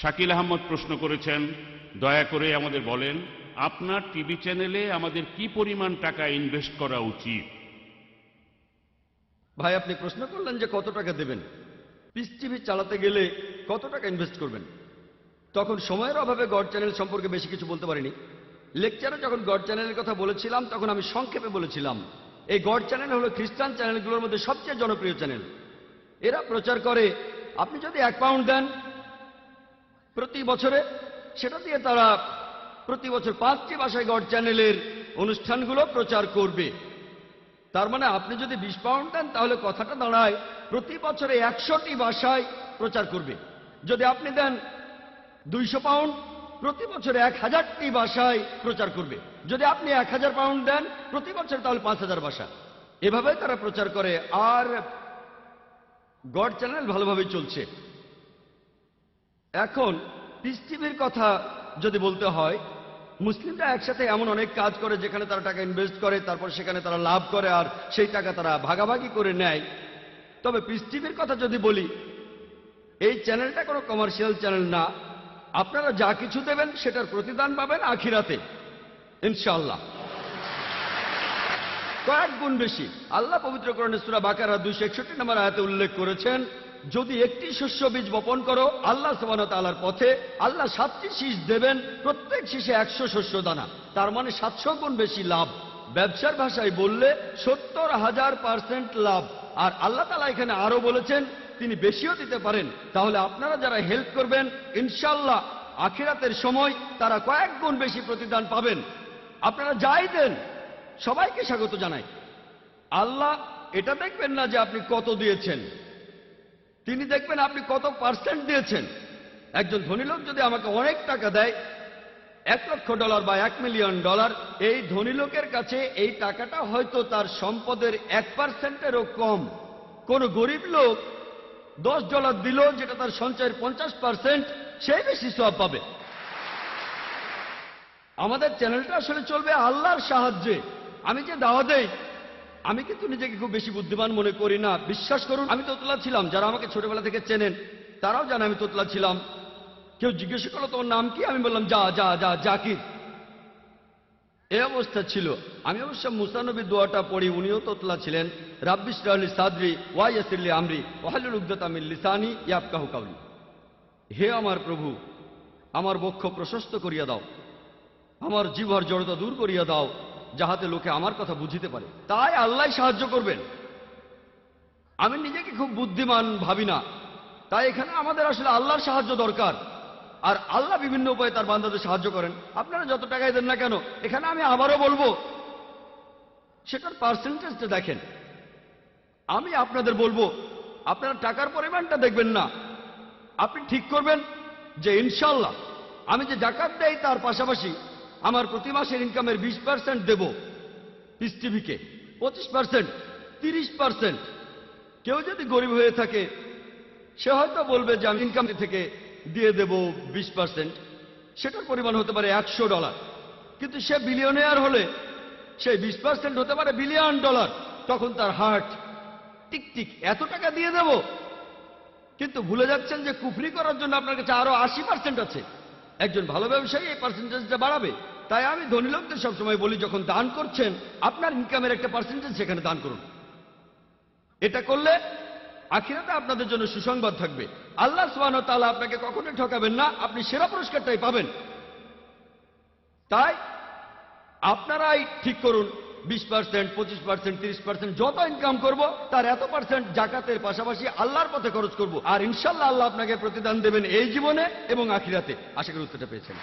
শাকিল আহমদ প্রশ্ন করেছেন, দয়া করে আমাদের বলেন, আপনার টিভি চ্যানেলে আমাদের কি পরিমাণ টাকা ইনভেস্ট করা উচিত? ভাই, আপনি প্রশ্ন করলেন যে কত টাকা দেবেন। পিস টিভি চালাতে গেলে কত টাকা ইনভেস্ট করবেন? তখন সময়ের অভাবে গড চ্যানেল সম্পর্কে বেশি কিছু বলতে পারিনি। লেকচারে যখন গড চ্যানেলের কথা বলেছিলাম, তখন আমি সংক্ষেপে বলেছিলাম, এই গড চ্যানেল হলো খ্রিস্টান চ্যানেলগুলোর মধ্যে সবচেয়ে জনপ্রিয় চ্যানেল। এরা প্রচার করে, আপনি যদি এক পাউন্ড দেন প্রতি বছরে সেটা দিয়ে তারা প্রতি বছর পাঁচটি ভাষায় গড চ্যানেলের অনুষ্ঠানগুলো প্রচার করবে। তার মানে আপনি যদি বিশ পাউন্ড দেন, তাহলে কথাটা দাঁড়ায় প্রতি বছরে একশোটি ভাষায় প্রচার করবে। যদি আপনি দেন দুইশো পাউন্ড, প্রতি বছরে এক হাজারটি ভাষায় প্রচার করবে। যদি আপনি এক হাজার পাউন্ড দেন, প্রতি বছর তাহলে পাঁচ হাজার ভাষা। এভাবে তারা প্রচার করে, আর গড চ্যানেল ভালোভাবে চলছে। এখন টিভির কথা যদি বলতে হয়, মুসলিমরা একসাথে এমন অনেক কাজ করে যেখানে তারা টাকা ইনভেস্ট করে, তারপর সেখানে তারা লাভ করে আর সেই টাকা তারা ভাগাভাগি করে নেয়। তবে টিভির কথা যদি বলি, এই চ্যানেলটা কোনো কমার্শিয়াল চ্যানেল না। আপনারা যা কিছু দেবেন সেটার প্রতিদান পাবেন আখিরাতে ইনশাল্লাহ কয়েক গুণ বেশি। আল্লাহ পবিত্র সুরা বাকারা দুইশো একষট্টি নম্বর আয়াতে উল্লেখ করেছেন যদি একটি শস্য বীজ বপন করো, আল্লাহ সবান তালার পথে আল্লাহ সাতটি শীষ দেবেন, প্রত্যেক শীষে একশো শস্য দানা। তার মানে সাতশো গুণ বেশি লাভ। ব্যবসার ভাষায় বললে সত্তর হাজার পার্সেন্ট লাভ। আর আল্লাহ তালা এখানে আরও বলেছেন, তিনি বেশিও দিতে পারেন। তাহলে আপনারা যারা হেল্প করবেন ইনশাল্লাহ আখিরাতের সময় তারা কয়েক গুণ বেশি প্রতিদান পাবেন। আপনারা যাই দেন, সবাইকে স্বাগত জানাই। আল্লাহ এটা দেখবেন না যে আপনি কত দিয়েছেন। তিনি দেখবেন আপনি কত পার্সেন্ট দিয়েছেন। একজন ধনী লোক যদি আমাকে অনেক টাকা দেয়, এক লক্ষ ডলার বা এক মিলিয়ন ডলার, এই ধনী লোকের কাছে এই টাকাটা হয়তো তার সম্পদের এক পার্সেন্টেরও কম। কোন গরিব লোক দশ ডলার দিল, যেটা তার সঞ্চয়ের পঞ্চাশ পার্সেন্ট সে বেশি সব পাবে। আমাদের চ্যানেলটা আসলে চলবে আল্লাহর সাহায্যে। আমি যে দাওয়া দেই আমি কিন্তু নিজেকে খুব বেশি বুদ্ধিমান মনে করি না। বিশ্বাস করুন, আমি তোতলা ছিলাম। যারা আমাকে ছোটবেলা থেকে চেনেন, তারাও জানে আমি তোতলা ছিলাম। কেউ জিজ্ঞেস করল, তোমার নাম কি? আমি বললাম, যা যা যা, জাকির। এই অবস্থা ছিল। আমি অবশ্য মুসানবী দোয়াটা পড়ি, উনিও তোতলা ছিলেন। রাব্বিস রাহলি সাদরি ওয়াইয়াসিল্লি আমরি ওয়াহালুল উগদাতামিল লিসানি ইয়াফকাহু কাউলি। হে আমার প্রভু, আমার বক্ষ প্রশস্ত করিয়া দাও। আমার জীবর জড়তা দূর করিয়া দাও। যাহাতে লোকে আমার কথা বুঝিতে পারে। তাই আল্লাহ সাহায্য করবেন। আমি নিজেকে খুব বুদ্ধিমান ভাবি না। তাই এখানে আমাদের আসলে আল্লাহর সাহায্য দরকার। আর আল্লাহ বিভিন্ন উপায়ে তার বান্দাদের সাহায্য করেন। আপনারা যত টাকাই দেন না কেন, এখানে আমি আবারও বলব, সেটার পার্সেন্টেজটা দেখেন। আমি আপনাদের বলব, আপনারা টাকার পরিমাণটা দেখবেন না। আপনি ঠিক করবেন যে ইনশাল্লাহ আমি যে জাকাত দেই তার পাশাপাশি আমার প্রতি মাসের ইনকামের বিশ পার্সেন্ট দেব। পিস পঁচিশ পার্সেন্ট তিরিশ পার্সেন্ট কেউ যদি গরিব হয়ে থাকে, সে হয়তো বলবে যে আমি ইনকাম থেকে দিয়ে দেব বিশ পার্সেন্ট সেটার পরিমাণ হতে পারে একশো ডলার। কিন্তু সে বিলিয়নিয়ার হলে সেই বিশ পার্সেন্ট হতে পারে বিলিয়ন ডলার তখন তার হার্ট টিক টিক, এত টাকা দিয়ে দেব। কিন্তু ভুলে যাচ্ছেন যে কুফরি করার জন্য আপনার কাছে আরও আশি পার্সেন্ট আছে। একজন ভালো ব্যবসায়ী এই পার্সেন্টেজটা বাড়াবে। তাই আমি ধনী লোকদের সবসময় বলি, যখন দান করছেন, আপনার ইনকামের একটা পার্সেন্টেজ সেখানে দান করুন। এটা করলে আখিরাতে আপনাদের জন্য সুসংবাদ থাকবে। আল্লাহ সোহান তালা আপনাকে কখনোই ঠকাবেন না, আপনি সেরা পুরস্কারটাই পাবেন। তাই আপনারাই ঠিক করুন বিশ পার্সেন্ট পঁচিশ পার্সেন্ট তিরিশ পার্সেন্ট যত ইনকাম করব, তার এত পার্সেন্ট জাকাতের পাশাপাশি আল্লাহর পথে খরচ করব। আর ইনশাল্লাহ আল্লাহ আপনাকে প্রতিদান দেবেন এই জীবনে এবং আখিরাতে। আশা করি উত্তরটা পেয়েছেন।